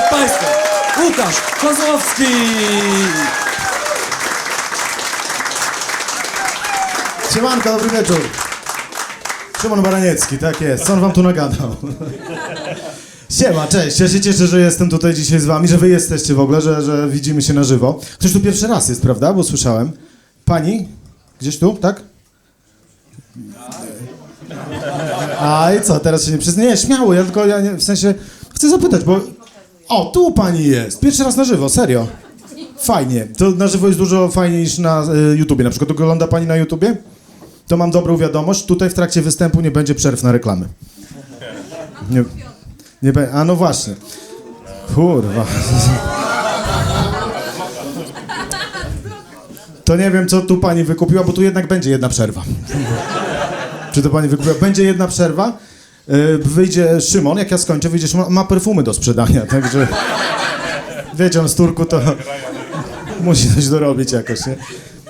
przed Państwem Łukasz Kozłowski! Siemanko, dobry wieczór. Szymon Baraniecki, tak jest. Co on wam tu nagadał? Siema, cześć. Ja się cieszę, że jestem tutaj dzisiaj z wami, że wy jesteście w ogóle, że, że widzimy się na żywo. Ktoś tu pierwszy raz jest, prawda? Bo słyszałem. Pani? Gdzieś tu, tak? A i co, teraz się nie przyznaję? Nie, śmiało, ja tylko, ja nie, w sensie, chcę zapytać, bo... O, tu pani jest. Pierwszy raz na żywo, serio. Fajnie. To na żywo jest dużo fajniej niż na y, YouTubie. Na przykład ogląda pani na YouTubie? To mam dobrą wiadomość. Tutaj w trakcie występu nie będzie przerw na reklamy. Nie, nie be, A no właśnie. Kurwa. To nie wiem, co tu pani wykupiła, bo tu jednak będzie jedna przerwa. Czy to pani wykupiła? Będzie jedna przerwa. Y, Wyjdzie Szymon, jak ja skończę, wyjdzie Szymon, ma perfumy do sprzedania, także... Wiecie, on z Turku to musi coś dorobić jakoś, nie?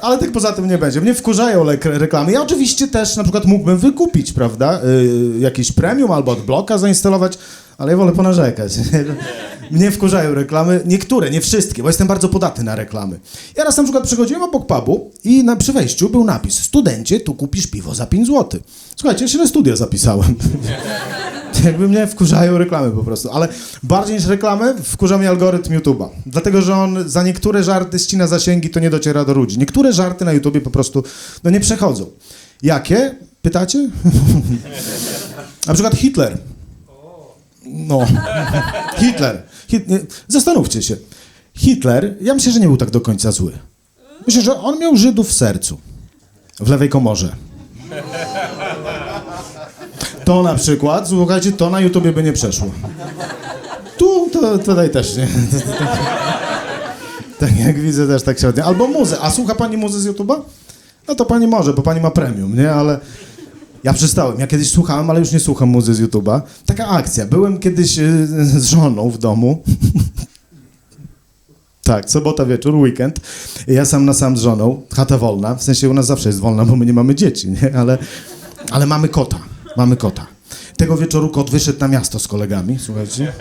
Ale tak poza tym nie będzie. Mnie wkurzają reklamy. Ja oczywiście też na przykład mógłbym wykupić, prawda, yy, jakiś premium albo od bloka zainstalować, ale ja wolę ponarzekać. Mnie wkurzają reklamy, niektóre, nie wszystkie, bo jestem bardzo podatny na reklamy. Ja raz na przykład przychodziłem obok pubu i na, przy wejściu był napis Studencie, tu kupisz piwo za 5 zł. Słuchajcie, ja się na studia zapisałem. Jakby mnie wkurzają reklamy po prostu, ale bardziej niż reklamy wkurza mnie algorytm YouTube'a. Dlatego, że on za niektóre żarty ścina zasięgi, to nie dociera do ludzi. Niektóre żarty na YouTubie po prostu no nie przechodzą. Jakie? Pytacie? Na przykład Hitler. No. Hitler. Hit... Zastanówcie się. Hitler, ja myślę, że nie był tak do końca zły. Myślę, że on miał Żydów w sercu. W lewej komorze. To na przykład, słuchajcie, to na YouTubie by nie przeszło. Tu, to, tutaj też nie. Tak jak widzę, też tak średnio. Albo muzę. A słucha pani muzy z YouTube'a? No to pani może, bo pani ma premium, nie? Ale ja przestałem. Ja kiedyś słuchałem, ale już nie słucham muzy z YouTube'a. Taka akcja. Byłem kiedyś y, z żoną w domu. Tak, sobota wieczór, weekend. Ja sam na sam z żoną, chata wolna, w sensie u nas zawsze jest wolna, bo my nie mamy dzieci, nie? Ale, ale mamy kota, mamy kota. Tego wieczoru kot wyszedł na miasto z kolegami, słuchajcie.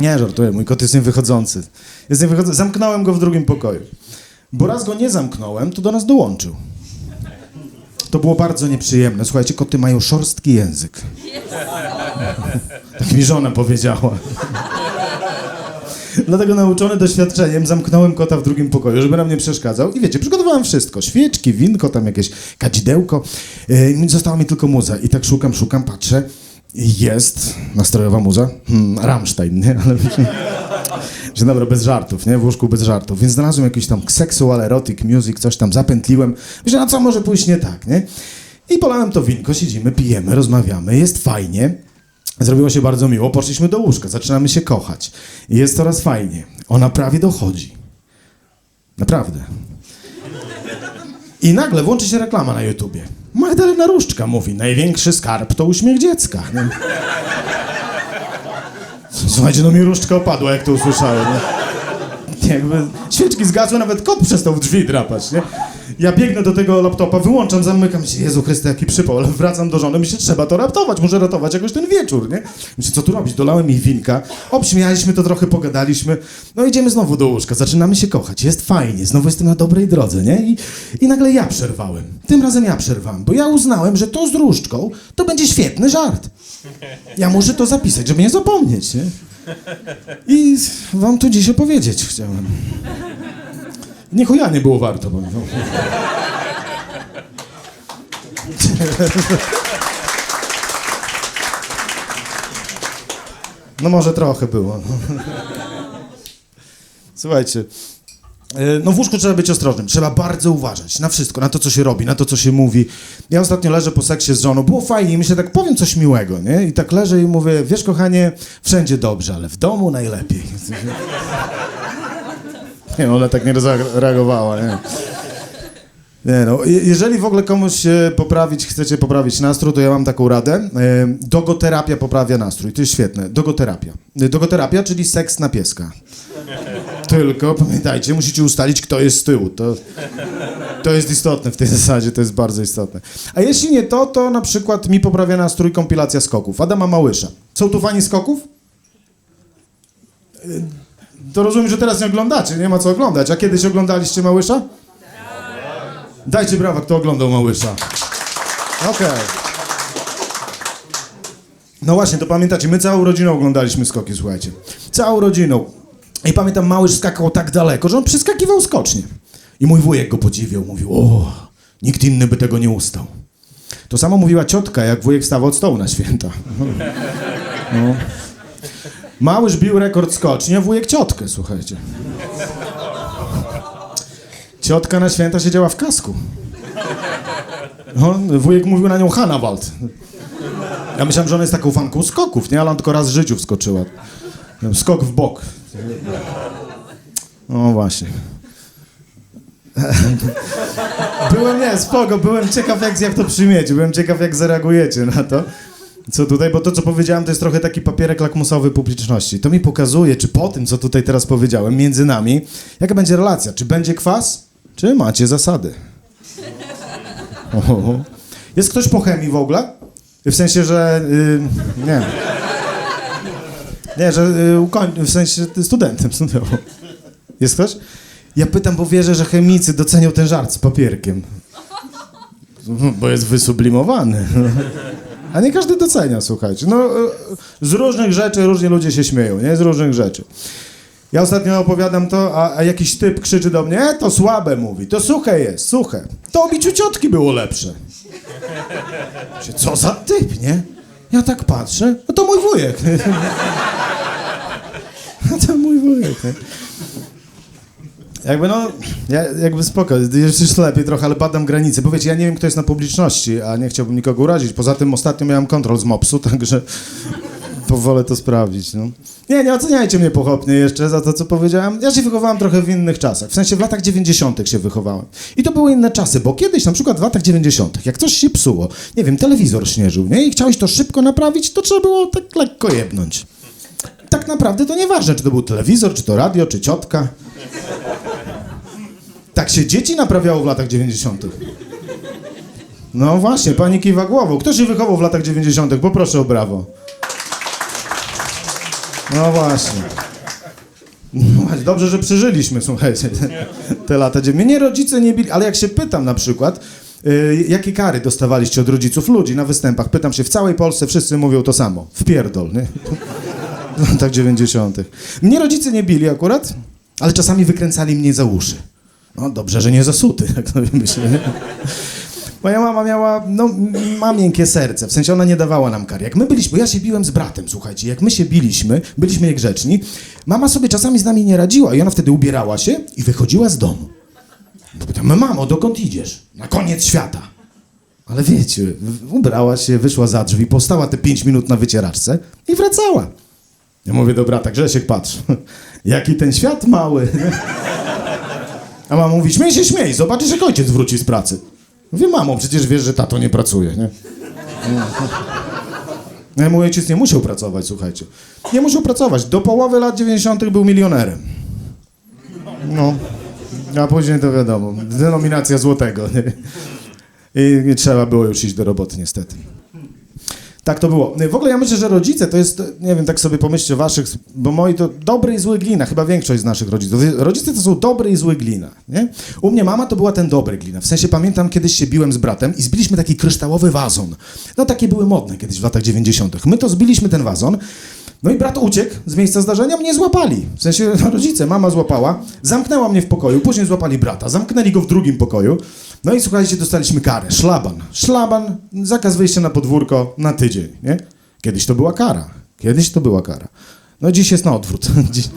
Nie, żartuję, mój kot jest niewychodzący. Jest niewychodzący. Zamknąłem go w drugim pokoju. Bo raz go nie zamknąłem, to do nas dołączył. To było bardzo nieprzyjemne. Słuchajcie, koty mają szorstki język. Tak mi żona powiedziała. Dlatego nauczony doświadczeniem zamknąłem kota w drugim pokoju, żeby nam nie przeszkadzał. I wiecie, przygotowałem wszystko. Świeczki, winko, tam jakieś kadzidełko. Yy, została mi tylko muza. I tak szukam, szukam, patrzę. Jest nastrojowa muza. Hmm, Rammstein, nie? Ale... Że dobra, bez żartów, nie? W łóżku bez żartów. Więc znalazłem jakiś tam sexual erotic music, coś tam zapętliłem. Myślę, a co może pójść nie tak, nie? I polałem to winko, siedzimy, pijemy, rozmawiamy, jest fajnie. Zrobiło się bardzo miło, poszliśmy do łóżka, zaczynamy się kochać. Jest coraz fajnie. Ona prawie dochodzi. Naprawdę. I nagle włączy się reklama na YouTubie. Magdalena Różczka mówi, największy skarb to uśmiech dziecka. Nie? Słuchajcie, no mi różdżka opadła, jak to usłyszałem. Jakby świeczki zgasły, nawet kot przestał w drzwi drapać, nie? Ja biegnę do tego laptopa, wyłączam, zamykam się, Jezu Chryste, jaki przypał, ale wracam do żony, myślę, trzeba to ratować, muszę ratować jakoś ten wieczór, nie? Myślę, co tu robić? Dolałem jej winka, obśmialiśmy to trochę, pogadaliśmy, no idziemy znowu do łóżka, zaczynamy się kochać, jest fajnie, znowu jestem na dobrej drodze, nie? I, i nagle ja przerwałem. Tym razem ja przerwałem, bo ja uznałem, że to z różdżką to będzie świetny żart. Ja muszę to zapisać, żeby nie zapomnieć, nie? I wam tu dziś opowiedzieć chciałem. Nie chuja nie było warto, bo... No może trochę było. Słuchajcie, e, no w łóżku trzeba być ostrożnym, trzeba bardzo uważać na wszystko, na to, co się robi, na to, co się mówi. Ja ostatnio leżę po seksie z żoną, było fajnie i myślę tak, powiem coś miłego, nie? I tak leżę i mówię, wiesz kochanie, wszędzie dobrze, ale w domu najlepiej. Nie, no, ona tak nie zareagowała, nie? Nie no, je- jeżeli w ogóle komuś e, poprawić, chcecie poprawić nastrój, to ja mam taką radę. E, Dogoterapia poprawia nastrój, to jest świetne. Dogoterapia. E, Dogoterapia, czyli seks na pieska. Tylko pamiętajcie, musicie ustalić, kto jest z tyłu. To, to jest istotne w tej zasadzie, to jest bardzo istotne. A jeśli nie to, to na przykład mi poprawia nastrój kompilacja skoków. Adama Małysza. Są tu fani skoków? To rozumiem, że teraz nie oglądacie, nie ma co oglądać. A kiedyś oglądaliście Małysza? Dajcie brawa, kto oglądał Małysza. Okej. No właśnie, to pamiętacie, my całą rodziną oglądaliśmy skoki, słuchajcie. Całą rodziną. I pamiętam, Małysz skakał tak daleko, że on przeskakiwał skocznie. I mój wujek go podziwiał, mówił, o, nikt inny by tego nie ustał. To samo mówiła ciotka, jak wujek wstawał od stołu na święta. No. Małyż bił rekord skoczni, a wujek ciotkę, słuchajcie. Ciotka na święta siedziała w kasku. No, wujek mówił na nią Hanawald. Ja myślałem, że ona jest taką fanką skoków, nie? Ale on tylko raz w życiu wskoczyła. Skok w bok. No właśnie. Byłem, nie, spoko, byłem ciekaw jak, jak to przyjmiecie, byłem ciekaw jak zareagujecie na to. Co tutaj, bo to co powiedziałem to jest trochę taki papierek lakmusowy publiczności. To mi pokazuje, czy po tym co tutaj teraz powiedziałem, między nami, jaka będzie relacja, czy będzie kwas, czy macie zasady. Oho. Jest ktoś po chemii w ogóle? W sensie, że... y, nie. Nie, że y, ukoń... w sensie studentem studiował. Jest ktoś? Ja pytam, bo wierzę, że chemicy docenią ten żart z papierkiem. Bo jest wysublimowany. A nie każdy docenia, słuchajcie. No, y, z różnych rzeczy różni ludzie się śmieją, nie? Z różnych rzeczy. Ja ostatnio opowiadam to, a, a jakiś typ krzyczy do mnie, e, to słabe mówi, to suche jest, suche. To o biciu ciotki było lepsze. Co za typ, nie? Ja tak patrzę, no to mój wujek. No to mój wujek, nie? Jakby no, ja, jakby spoko, jeszcze lepiej trochę, ale badam granice, bo wiecie, ja nie wiem, kto jest na publiczności, a nie chciałbym nikogo urazić. Poza tym ostatnio miałem kontrol z mopsu, także powolę to sprawdzić, no. Nie, nie oceniajcie mnie pochopnie jeszcze za to, co powiedziałem. Ja się wychowałem trochę w innych czasach, w sensie w latach 90. się wychowałem. I to były inne czasy, bo kiedyś, na przykład w latach 90., jak coś się psuło, nie wiem, telewizor śnieżył, nie? I chciałeś to szybko naprawić, to trzeba było tak lekko jebnąć. Tak naprawdę to nieważne, czy to był telewizor, czy to radio, czy ciotka. Tak się dzieci naprawiało w latach 90. No właśnie, pani kiwa głową. Kto się wychował w latach 90.? Poproszę o brawo. No właśnie. No właśnie, Dobrze, że przeżyliśmy, słuchajcie, te, te lata. Mnie rodzice nie bili, ale jak się pytam na przykład, y, jakie kary dostawaliście od rodziców ludzi na występach, pytam się, w całej Polsce wszyscy mówią to samo. Wpierdol, nie? W latach 90. Mnie rodzice nie bili akurat, ale czasami wykręcali mnie za uszy. No dobrze, że nie zasuty, jak sobie myślę. nie? Moja mama miała, no, ma miękkie serce, w sensie ona nie dawała nam kar. Jak my byliśmy, ja się biłem z bratem, słuchajcie, jak my się biliśmy, byliśmy niegrzeczni, mama sobie czasami z nami nie radziła i ona wtedy ubierała się i wychodziła z domu. To pytamy, mamo, dokąd idziesz? Na koniec świata. Ale wiecie, ubrała się, wyszła za drzwi, postała te pięć minut na wycieraczce i wracała. Ja mówię do brata, Grzesiek, patrz, jaki ten świat mały. A mama mówi, śmiej się, śmiej, zobaczysz, jak ojciec wróci z pracy. Mówię, mamo, przecież wiesz, że tato nie pracuje, nie? No, mój ojciec nie musiał pracować, słuchajcie. Nie musiał pracować. Do połowy lat 90. był milionerem. No. A później to wiadomo, denominacja złotego, nie? I, trzeba było już iść do roboty, niestety. Tak to było. W ogóle ja myślę, że rodzice to jest, nie wiem, tak sobie pomyślcie waszych, bo moi to dobry i zły glina, chyba większość z naszych rodziców. Rodzice to są dobry i zły glina, nie? U mnie mama to była ten dobry glina. W sensie pamiętam, kiedyś się biłem z bratem i zbiliśmy taki kryształowy wazon. No takie były modne kiedyś w latach 90. My to zbiliśmy ten wazon, no i brat uciekł z miejsca zdarzenia, mnie złapali. W sensie rodzice, mama złapała, zamknęła mnie w pokoju, później złapali brata, zamknęli go w drugim pokoju. No i słuchajcie, dostaliśmy karę, szlaban. Szlaban, zakaz wyjścia na podwórko na tydzień, nie? Kiedyś to była kara, kiedyś to była kara. No dziś jest na odwrót. Dziś,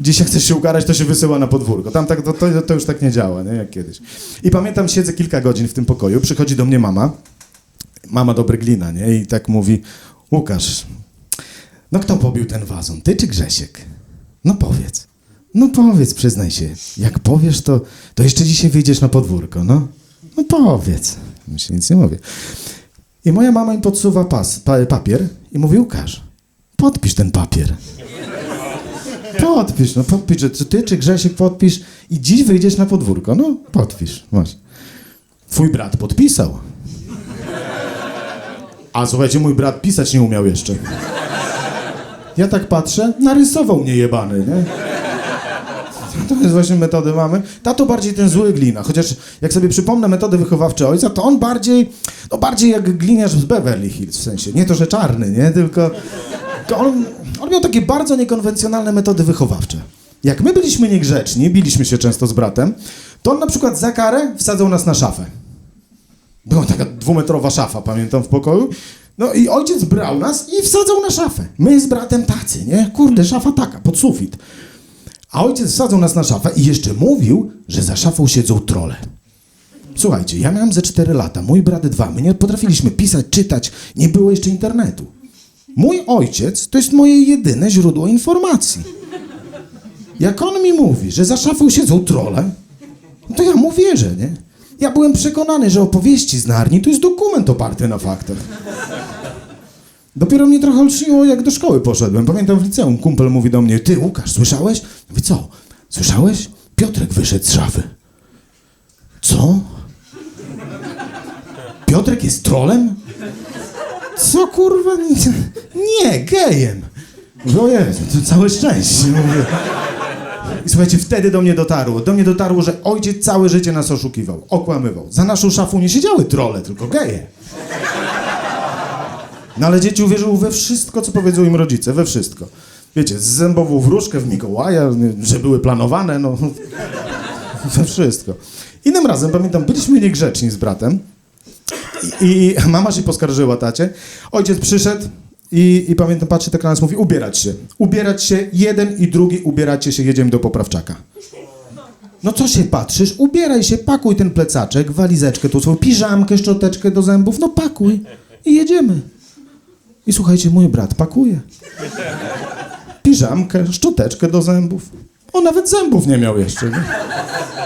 dziś jak chcesz się ukarać, to się wysyła na podwórko. Tam tak, to, to, to już tak nie działa, nie? Jak kiedyś. I pamiętam, siedzę kilka godzin w tym pokoju, przychodzi do mnie mama, mama dobry glina, nie? I tak mówi, Łukasz, no kto pobił ten wazon, ty czy Grzesiek? No powiedz. No powiedz, przyznaj się. Jak powiesz, to, to jeszcze dzisiaj wyjdziesz na podwórko, no. No powiedz. Się nic nie mówię. I moja mama mi podsuwa pas, pa, papier i mówi, Łukasz, podpisz ten papier. Podpisz, no podpisz, że ty czy Grzesiek podpisz i dziś wyjdziesz na podwórko. No, podpisz, masz. Twój brat podpisał. A słuchajcie, mój brat pisać nie umiał jeszcze. Ja tak patrzę, narysował mnie jebany, nie? To jest właśnie metody mamy. Tato bardziej ten zły glina, chociaż jak sobie przypomnę metody wychowawcze ojca, to on bardziej, no bardziej jak gliniarz z Beverly Hills, w sensie, nie to, że czarny, nie, tylko, on, on miał takie bardzo niekonwencjonalne metody wychowawcze. Jak my byliśmy niegrzeczni, biliśmy się często z bratem, to on na przykład za karę wsadzał nas na szafę. Była taka dwumetrowa szafa, pamiętam, w pokoju. No i ojciec brał nas i wsadzał na szafę. My z bratem tacy, nie? Kurde, szafa taka, pod sufit. A ojciec wsadzał nas na szafę i jeszcze mówił, że za szafą siedzą trole. Słuchajcie, ja miałem ze 4 lata, mój brat dwa. My nie potrafiliśmy pisać, czytać, nie było jeszcze internetu. Mój ojciec to jest moje jedyne źródło informacji. Jak on mi mówi, że za szafą siedzą trole, to ja mu wierzę, nie? Ja byłem przekonany, że opowieści z Narni to jest dokument oparty na faktach. Dopiero mnie trochę olśniło, jak do szkoły poszedłem. Pamiętam w liceum, kumpel mówi do mnie, ty Łukasz, słyszałeś? Mówi, co? Słyszałeś? Piotrek wyszedł z szafy. Co? Piotrek jest trolem? Co kurwa? Nie, gejem. Mówię, o Jezu, to całe szczęście. Mówię. I słuchajcie, wtedy do mnie dotarło. Do mnie dotarło, że ojciec całe życie nas oszukiwał, okłamywał. Za naszą szafą nie siedziały trole, tylko geje. No ale dzieci uwierzyły we wszystko, co powiedzą im rodzice, we wszystko. Wiecie, z zębową wróżkę w Mikołaja, że były planowane, no... We wszystko. Innym razem, pamiętam, byliśmy niegrzeczni z bratem i, i mama się poskarżyła tacie. Ojciec przyszedł i, i pamiętam, patrzy tak na nas, mówi ubierać się. Ubierać się, jeden i drugi ubieracie się, jedziemy do poprawczaka. No co się patrzysz? Ubieraj się, pakuj ten plecaczek, walizeczkę, tu swoją piżamkę, szczoteczkę do zębów, no pakuj i jedziemy. I słuchajcie, mój brat pakuje. Piżamkę, szczoteczkę do zębów. On nawet zębów nie miał jeszcze, nie?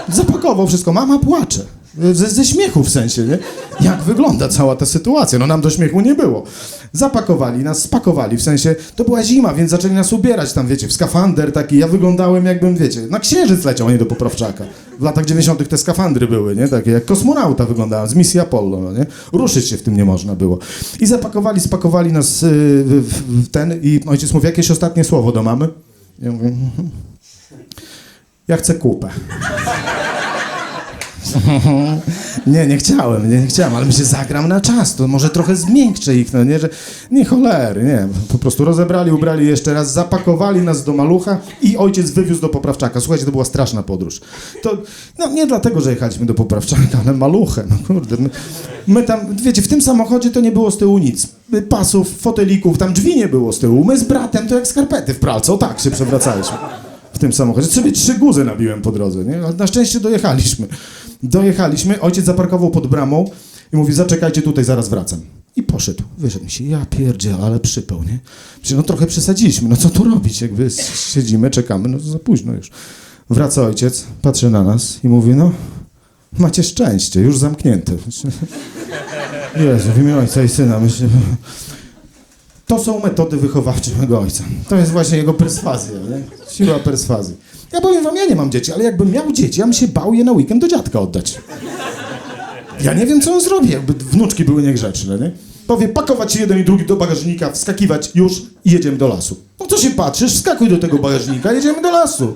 Zapakował wszystko, mama płacze. Ze, ze śmiechu w sensie, nie? Jak wygląda cała ta sytuacja? No nam do śmiechu nie było. Zapakowali nas, spakowali, w sensie, to była zima, więc zaczęli nas ubierać tam, wiecie, w skafander taki. Ja wyglądałem jakbym, wiecie, na księżyc leciał, a nie do poprawczaka. W latach 90. te skafandry były, nie? Takie jak kosmonauta wyglądałem, z misji Apollo, no nie? Ruszyć się w tym nie można było. I zapakowali, spakowali nas yy, w, w, ten i ojciec mówi, jakieś ostatnie słowo do mamy? Ja mówię, mhm. ja chcę kupę. Nie, nie chciałem, nie, nie chciałem, ale myślę, zagram na czas, to może trochę zmiękczę ich, no nie, że nie cholery, nie, po prostu rozebrali, ubrali jeszcze raz, zapakowali nas do malucha i ojciec wywiózł do poprawczaka. Słuchajcie, to była straszna podróż. To, no nie dlatego, że jechaliśmy do poprawczaka, ale maluchem, no kurde, my, my tam, wiecie, w tym samochodzie to nie było z tyłu nic, pasów, fotelików, tam drzwi nie było z tyłu, my z bratem to jak skarpety w pralce, o tak się przewracaliśmy w tym samochodzie. Sobie trzy guzy nabiłem po drodze, nie? Na szczęście dojechaliśmy. Dojechaliśmy, ojciec zaparkował pod bramą i mówi, zaczekajcie tutaj, zaraz wracam. I poszedł. Wyszedł się, ja pierdziel, ale przypał, nie? Przecież no trochę przesadziliśmy, no co tu robić? Jakby siedzimy, czekamy, no to za późno już. Wraca ojciec, patrzy na nas i mówi, no macie szczęście, już zamknięte. Jezu, w imię ojca i syna, myślę... To są metody wychowawcze mego ojca. To jest właśnie jego perswazja, nie? Siła perswazji. Ja powiem wam, ja nie mam dzieci, ale jakbym miał dzieci, ja bym się bał je na weekend do dziadka oddać. Ja nie wiem, co on zrobi, jakby wnuczki były niegrzeczne, nie? Powie, pakować się jeden i drugi do bagażnika, wskakiwać już i jedziemy do lasu. No co się patrzysz, wskakuj do tego bagażnika, jedziemy do lasu.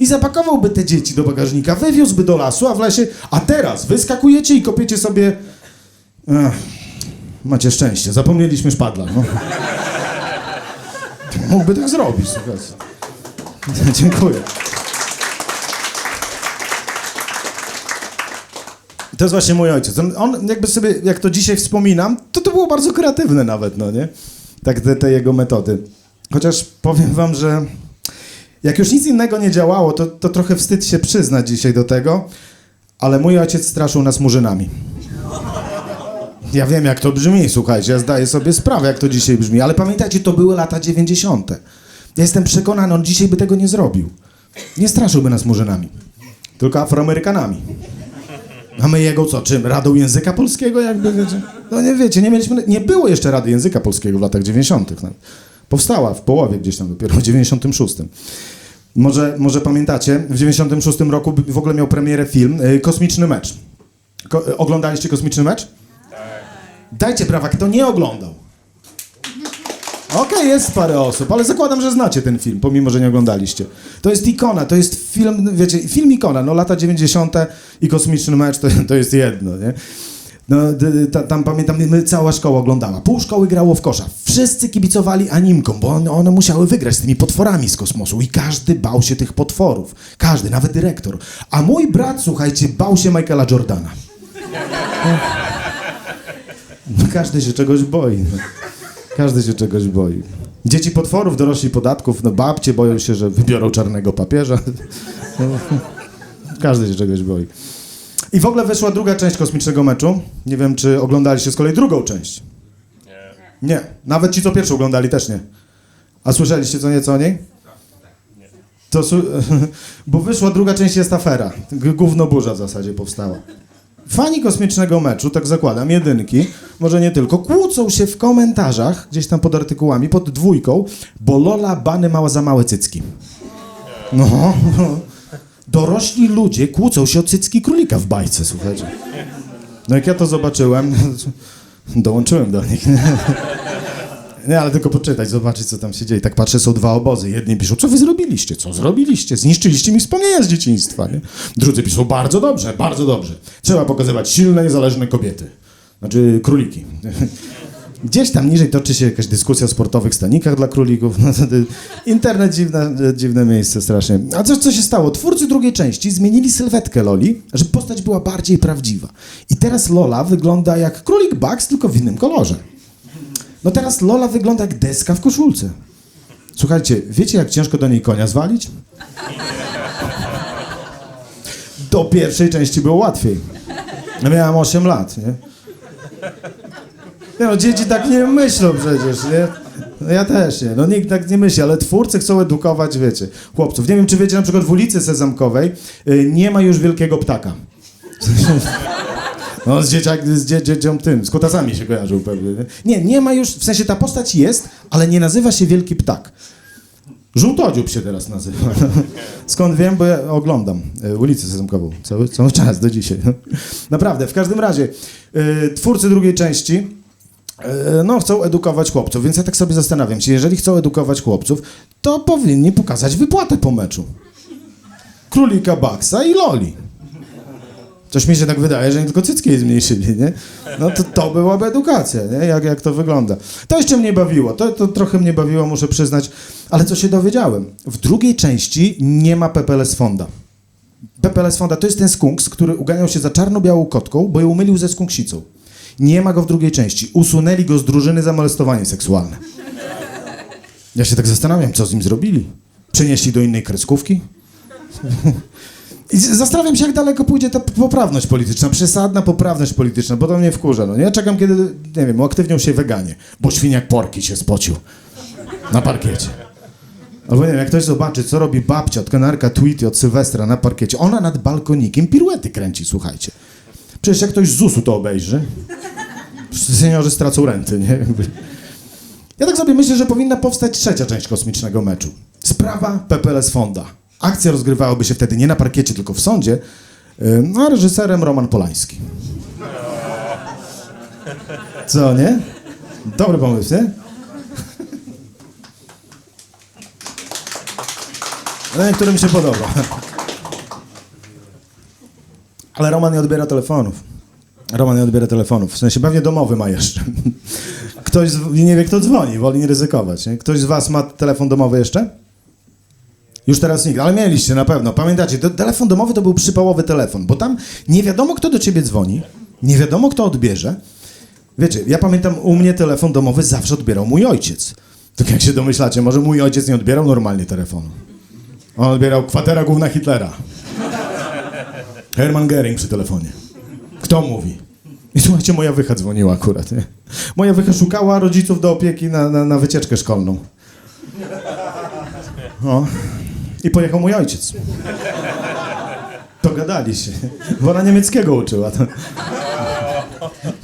I zapakowałby te dzieci do bagażnika, wywiózłby do lasu, a w lesie... A teraz wyskakujecie i kopiecie sobie... Ech, macie szczęście, zapomnieliśmy szpadla, no. Mógłby tak zrobić. Dziękuję. To jest właśnie mój ojciec. On, on jakby sobie, jak to dzisiaj wspominam, to to było bardzo kreatywne nawet, no nie? Tak te, te jego metody. Chociaż powiem wam, że jak już nic innego nie działało, to, to trochę wstyd się przyznać dzisiaj do tego, ale mój ojciec straszył nas murzynami. Ja wiem, jak to brzmi, słuchajcie, ja zdaję sobie sprawę, jak to dzisiaj brzmi, ale pamiętajcie, to były lata 90. Ja jestem przekonany, on dzisiaj by tego nie zrobił. Nie straszyłby nas murzynami, tylko Afroamerykanami. A my jego co, czym? Radą Języka Polskiego jakby, wiecie? No nie wiecie, nie mieliśmy, nie było jeszcze Rady Języka Polskiego w latach 90. nawet. Powstała w połowie gdzieś tam dopiero, w 96. Może, może pamiętacie, w 96 roku w ogóle miał premierę film y, Kosmiczny Mecz. Ko- y, oglądaliście Kosmiczny Mecz? Dajcie brawa, kto nie oglądał. Okej, jest parę osób, ale zakładam, że znacie ten film, pomimo, że nie oglądaliście. To jest ikona, to jest film, wiecie, film ikona, no lata 90. i kosmiczny mecz to, to jest jedno, nie? No, tam pamiętam, my, cała szkoła oglądała. Pół szkoły grało w kosza. Wszyscy kibicowali animkom, bo one, one musiały wygrać z tymi potworami z kosmosu i każdy bał się tych potworów. Każdy, nawet dyrektor. A mój brat, słuchajcie, bał się Michaela Jordana. Każdy się czegoś boi. Każdy się czegoś boi. Dzieci potworów, dorośli podatków, no babcie boją się, że wybiorą czarnego papieża. No, każdy się czegoś boi. I w ogóle wyszła druga część kosmicznego meczu. Nie wiem, czy oglądaliście z kolei drugą część. Nie. Nie. Nawet ci, co pierwszą oglądali, też nie. A słyszeliście co nieco o niej? To, bo wyszła druga część, jest afera. Gówno burza w zasadzie powstała. Fani kosmicznego meczu, tak zakładam, jedynki, może nie tylko, kłócą się w komentarzach, gdzieś tam pod artykułami, pod dwójką, bo Lola Bany mała za małe cycki. No, dorośli ludzie kłócą się o cycki królika w bajce, słuchajcie. No jak ja to zobaczyłem, dołączyłem do nich. Nie, ale tylko poczytać, zobaczyć, co tam się dzieje. Tak patrzę, są dwa obozy. Jedni piszą, co wy zrobiliście? Co zrobiliście? Zniszczyliście mi wspomnienia z dzieciństwa, nie? Drudzy piszą, bardzo dobrze, bardzo dobrze. Trzeba pokazywać silne, niezależne kobiety. Znaczy, króliki. Gdzieś tam niżej toczy się jakaś dyskusja o sportowych stanikach dla królików. No, internet dziwne, dziwne miejsce strasznie. A co, co się stało? Twórcy drugiej części zmienili sylwetkę Loli, żeby postać była bardziej prawdziwa. I teraz Lola wygląda jak królik Bugs, tylko w innym kolorze. No teraz Lola wygląda jak deska w koszulce. Słuchajcie, wiecie jak ciężko do niej konia zwalić? Do pierwszej części było łatwiej. Miałem 8 lat, nie? Nie no, dzieci tak nie myślą przecież, nie? No ja też nie, no nikt tak nie myśli, ale twórcy chcą edukować, wiecie, chłopców. Nie wiem, czy wiecie, na przykład w ulicy Sezamkowej y, nie ma już wielkiego ptaka. No z dzieciak, z dzie, dzieciom tym, z kutasami się kojarzył pewnie. Nie? nie, nie ma już, w sensie ta postać jest, ale nie nazywa się Wielki Ptak. Żółtodziób się teraz nazywa. Skąd wiem, bo ja oglądam y, ulicę Sezamkową cały, cały czas, do dzisiaj. Naprawdę, w każdym razie, y, twórcy drugiej części y, no, chcą edukować chłopców, więc ja tak sobie zastanawiam się, jeżeli chcą edukować chłopców, to powinni pokazać wypłatę po meczu. Królika Baksa i Loli. Coś mi się tak wydaje, że nie tylko cycki zmniejszyli, nie? No to, to byłaby edukacja, nie? Jak, jak to wygląda. To jeszcze mnie bawiło, to, to trochę mnie bawiło, muszę przyznać, ale co się dowiedziałem? W drugiej części nie ma Pepeles Fonda. Pepeles Fonda to jest ten skunks, który uganiał się za czarno-białą kotką, bo ją mylił ze skunksicą. Nie ma go w drugiej części. Usunęli go z drużyny za molestowanie seksualne. Ja się tak zastanawiam, co z nim zrobili. Przenieśli do innej kreskówki? I zastanawiam się, jak daleko pójdzie ta poprawność polityczna, przesadna poprawność polityczna, bo to mnie wkurza. No. Ja czekam, kiedy, nie wiem, uaktywnią się weganie, bo świniak porki się spocił na parkiecie. Albo nie wiem, jak ktoś zobaczy, co robi babcia od kanarka Tweety od Sylwestra na parkiecie, ona nad balkonikiem piruety kręci, słuchajcie. Przecież jak ktoś z ZUS-u to obejrzy, seniorzy stracą renty, nie? Ja tak sobie myślę, że powinna powstać trzecia część kosmicznego meczu. Sprawa PPLS Fonda. Akcja rozgrywałaby się wtedy nie na parkiecie, tylko w sądzie, no, a reżyserem Roman Polański. Co, nie? Dobry pomysł, nie? No, niektórym się podoba. Ale Roman nie odbiera telefonów. Roman nie odbiera telefonów. W sensie pewnie domowy ma jeszcze. Ktoś z, nie wie, kto dzwoni, woli nie ryzykować. Nie? Ktoś z was ma telefon domowy jeszcze? Już teraz nikt, ale mieliście na pewno. Pamiętacie, te- telefon domowy to był przypałowy telefon, bo tam nie wiadomo, kto do ciebie dzwoni, nie wiadomo, kto odbierze. Wiecie, ja pamiętam, u mnie telefon domowy zawsze odbierał mój ojciec. Tak jak się domyślacie, może mój ojciec nie odbierał normalnie telefonu. On odbierał kwatera główna Hitlera. Hermann Göring przy telefonie. Kto mówi? I słuchajcie, moja wycha dzwoniła akurat, nie? Moja wycha szukała rodziców do opieki na, na, na wycieczkę szkolną. O. I pojechał mój ojciec. Dogadali się. Ona niemieckiego uczyła. To,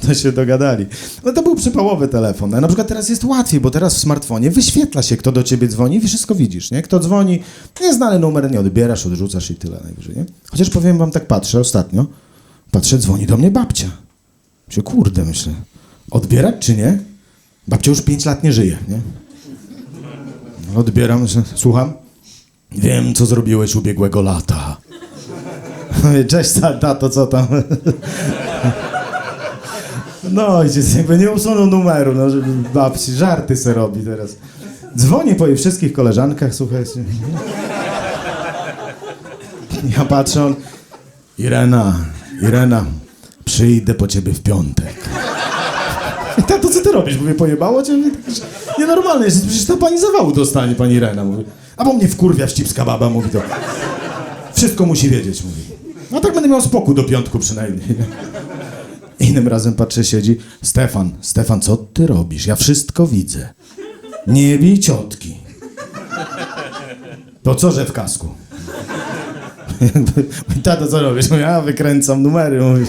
to się dogadali. No to był przypałowy telefon. Na przykład teraz jest łatwiej, bo teraz w smartfonie wyświetla się, kto do ciebie dzwoni i wszystko widzisz, nie? Kto dzwoni, nieznany numer, nie odbierasz, odrzucasz i tyle najwyżej, nie? Chociaż powiem wam, tak patrzę ostatnio, patrzę, dzwoni do mnie babcia. Myślę, kurde, myślę, odbierać czy nie? Babcia już pięć lat nie żyje, nie? Odbieram, że- słucham. Wiem, co zrobiłeś ubiegłego lata. Cześć, ta- tato, co tam? No, ojciec jakby nie usunął numeru, no, żeby babci żarty se robi teraz. Dzwoni po jej wszystkich koleżankach, słuchajcie. Ja patrzę, on... Irena, Irena, przyjdę po ciebie w piątek. I tato, co ty robisz? Mówię, pojebało cię? Mówię, tak, Nienormalne jest, przecież ta pani zawału dostanie, pani Irena, mówi. A bo mnie wkurwia wścibska baba, mówi to. Wszystko musi wiedzieć, mówi. No tak będę miał spokój do piątku przynajmniej. Innym razem patrzę, siedzi. Stefan, Stefan, co ty robisz? Ja wszystko widzę. Nie bij ciotki. To co, że w kasku? Tato, co robisz? Mówię, Ja wykręcam numery. Mówi.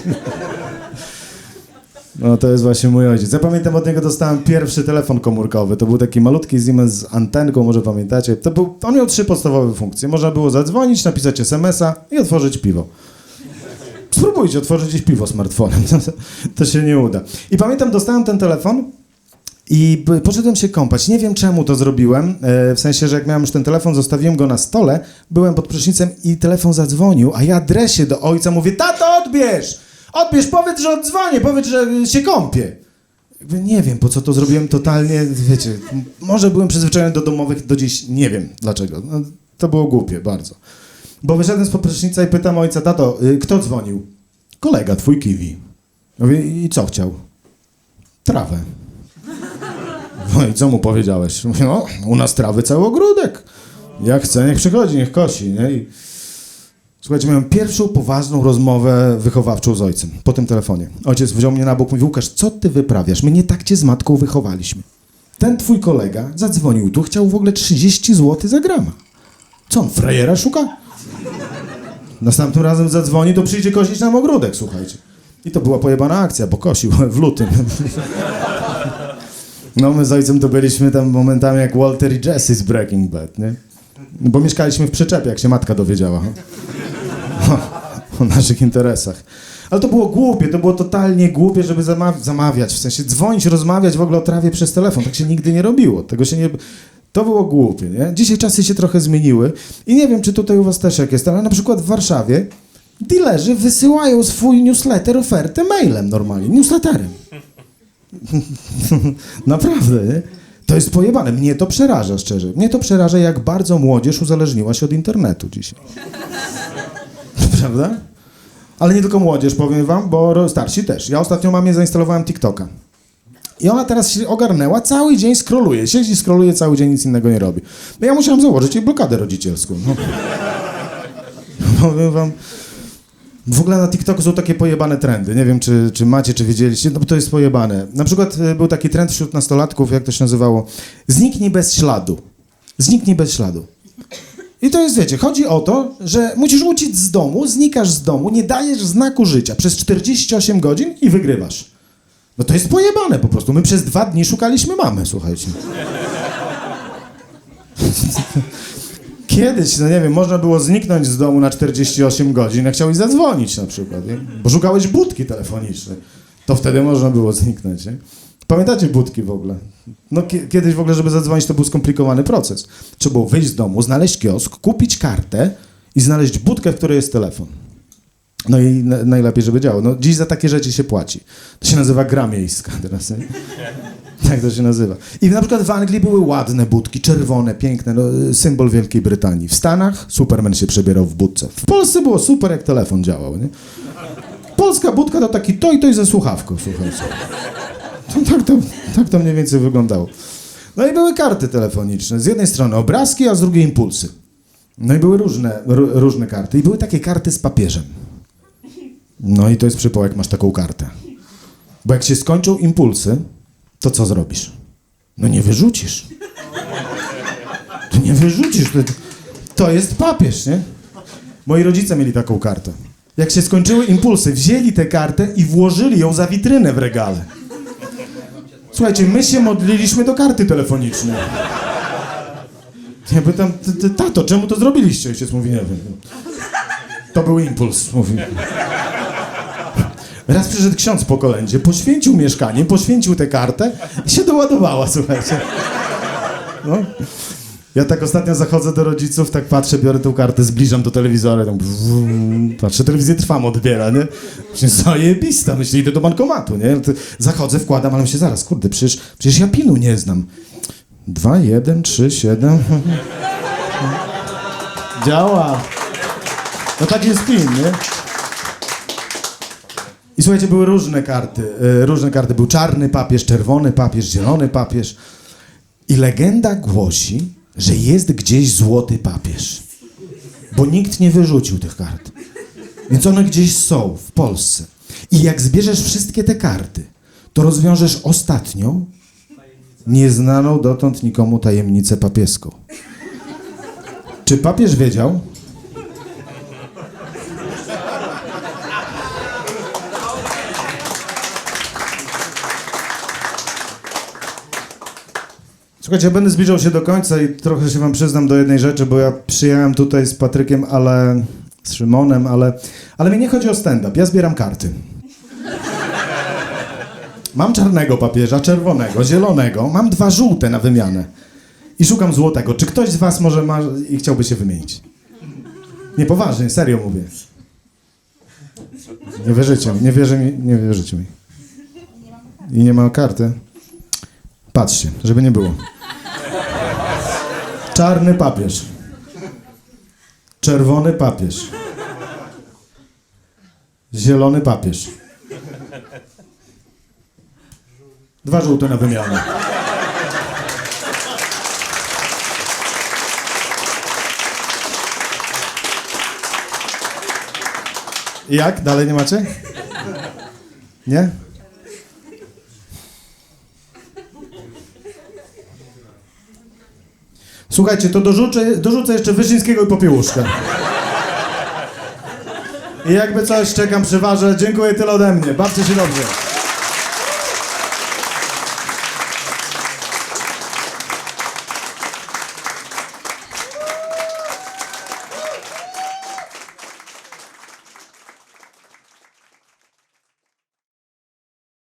No to jest właśnie mój ojciec. Ja pamiętam od niego dostałem pierwszy telefon komórkowy. To był taki malutki Siemens z antenką, może pamiętacie. To był, on miał trzy podstawowe funkcje. Można było zadzwonić, napisać SMS-a i otworzyć piwo. Spróbujcie otworzyć gdzieś piwo smartfonem. To się nie uda. I pamiętam, dostałem ten telefon i poszedłem się kąpać. Nie wiem czemu to zrobiłem. E, w sensie, że jak miałem już ten telefon, zostawiłem go na stole, byłem pod prysznicem i telefon zadzwonił, a ja dresie do ojca mówię, tato odbierz! Odbierz, powiedz, że odzwonię, powiedz, że się kąpię. Jakby nie wiem, po co to zrobiłem totalnie, wiecie, może byłem przyzwyczajony do domowych, do dziś nie wiem dlaczego. No, to było głupie, bardzo. Bo wyszedłem z prysznica i pytam ojca, tato, y, kto dzwonił? Kolega, twój kiwi. Mówię, i co chciał? Trawę. No i co mu powiedziałeś? Mówię, no, u nas trawy cały ogródek. Jak chce, niech przychodzi, niech kosi, nie? I... Słuchajcie, miałem pierwszą poważną rozmowę wychowawczą z ojcem po tym telefonie. Ojciec wziął mnie na bok i mówi, Łukasz, co ty wyprawiasz? My nie tak cię z matką wychowaliśmy. Ten twój kolega zadzwonił tu, chciał w ogóle 30 zł za grama. Co on, frajera szuka? Następnym razem zadzwoni, to przyjdzie kosić nam ogródek, słuchajcie. I to była pojebana akcja, bo kosił w lutym. No my z ojcem to byliśmy tam momentami jak Walter i Jesse z Breaking Bad, nie? Bo mieszkaliśmy w przyczepie, jak się matka dowiedziała o, naszych interesach. Ale to było głupie, to było totalnie głupie, żeby zamaw- zamawiać, w sensie dzwonić, rozmawiać w ogóle o trawie przez telefon. Tak się nigdy nie robiło. Tego się nie... To było głupie, nie? Dzisiaj czasy się trochę zmieniły i nie wiem, czy tutaj u was też jak jest, ale na przykład w Warszawie dealerzy wysyłają swój newsletter, ofertę mailem normalnie, newsletterem. Naprawdę, nie? To jest pojebane. Mnie to przeraża, szczerze. Mnie to przeraża, jak bardzo młodzież uzależniła się od internetu dzisiaj. Prawda? Ale nie tylko młodzież, powiem wam, bo starsi też. Ja ostatnio mamie zainstalowałem TikToka. I ona teraz się ogarnęła, cały dzień skroluje. Siedzi, skroluje, cały dzień nic innego nie robi. No ja musiałem założyć jej blokadę rodzicielską. No. Powiem wam... W ogóle na TikToku są takie pojebane trendy. Nie wiem, czy, czy macie, czy wiedzieliście, no bo to jest pojebane. Na przykład y, był taki trend wśród nastolatków, jak to się nazywało? Zniknij bez śladu. Zniknij bez śladu. I to jest, wiecie, chodzi o to, że musisz uciec z domu, znikasz z domu, nie dajesz znaku życia przez 48 godzin i wygrywasz. No to jest pojebane po prostu. My przez dwa dni szukaliśmy mamy, słuchajcie. Kiedyś, no nie wiem, można było zniknąć z domu na 48 godzin, jak chciałeś zadzwonić na przykład, nie? bo szukałeś budki telefonicznej. To wtedy można było zniknąć, nie? Pamiętacie budki w ogóle? No ki- kiedyś w ogóle, żeby zadzwonić, to był skomplikowany proces. Trzeba było wyjść z domu, znaleźć kiosk, kupić kartę i znaleźć budkę, w której jest telefon. No i na, najlepiej, żeby działał. No dziś za takie rzeczy się płaci. To się nazywa gra miejska teraz? Tak to się nazywa. I na przykład w Anglii były ładne budki, czerwone, piękne, no, symbol Wielkiej Brytanii. W Stanach Superman się przebierał w budce. W Polsce było super, jak telefon działał, nie? Polska budka to taki to i to i ze słuchawką, słuchajcie. Tak, to, tak to mniej więcej wyglądało. No i były karty telefoniczne. Z jednej strony obrazki, a z drugiej impulsy. No i były różne, ró- różne karty. I były takie karty z papieżem. No i to jest przypał, jak masz taką kartę. Bo jak się skończą impulsy, to co zrobisz? No nie wyrzucisz. To nie wyrzucisz. To, to jest papież, nie? Moi rodzice mieli taką kartę. Jak się skończyły impulsy, wzięli tę kartę i włożyli ją za witrynę w regale. Słuchajcie, my się modliliśmy do karty telefonicznej. Ja pytam, "Ty- ty, tato, czemu to zrobiliście? Ojciec mówi, nie wiem. To był impuls, mówi. Raz przyszedł ksiądz po kolędzie, poświęcił mieszkanie, poświęcił tę kartę i się doładowała, słuchajcie. No. Ja tak ostatnio zachodzę do rodziców, tak patrzę, biorę tą kartę, zbliżam do telewizora, tam patrzę, telewizję trwam odbiera, nie? Myślę, zajebista, myślę, idę do bankomatu, nie? Zachodzę, wkładam, ale myślę, zaraz, kurde, przecież, przecież ja pinu nie znam. Dwa, jeden, trzy, siedem. Działa. No tak jest pin, nie? I słuchajcie, były różne karty. e, Różne karty. Był czarny papież, czerwony papież, zielony papież. I legenda głosi, że jest gdzieś złoty papież. Bo nikt nie wyrzucił tych kart. Więc one gdzieś są w Polsce. I jak zbierzesz wszystkie te karty, to rozwiążesz ostatnią, nieznaną dotąd nikomu tajemnicę papieską. Czy papież wiedział? Słuchajcie, ja będę zbliżał się do końca i trochę się wam przyznam do jednej rzeczy, bo ja przyjechałem tutaj z Patrykiem, ale... z Szymonem, ale... Ale mi nie chodzi o stand-up, ja zbieram karty. Mam czarnego papieża, czerwonego, zielonego, mam dwa żółte na wymianę. I szukam złotego. Czy ktoś z was może ma i chciałby się wymienić? Nie, poważnie, serio mówię. Nie wierzycie mi, nie, wierzy mi, nie wierzycie mi. I nie ma karty. Patrzcie, żeby nie było. Czarny papież. Czerwony papież. Zielony papież. Dwa żółte na wymianę. Jak? Dalej nie macie? Nie? Słuchajcie, to dorzucę, dorzucę jeszcze Wyszyńskiego i Popiełuszkę. I jakby coś, czekam przy warze. Dziękuję tyle ode mnie. Bawcie się dobrze.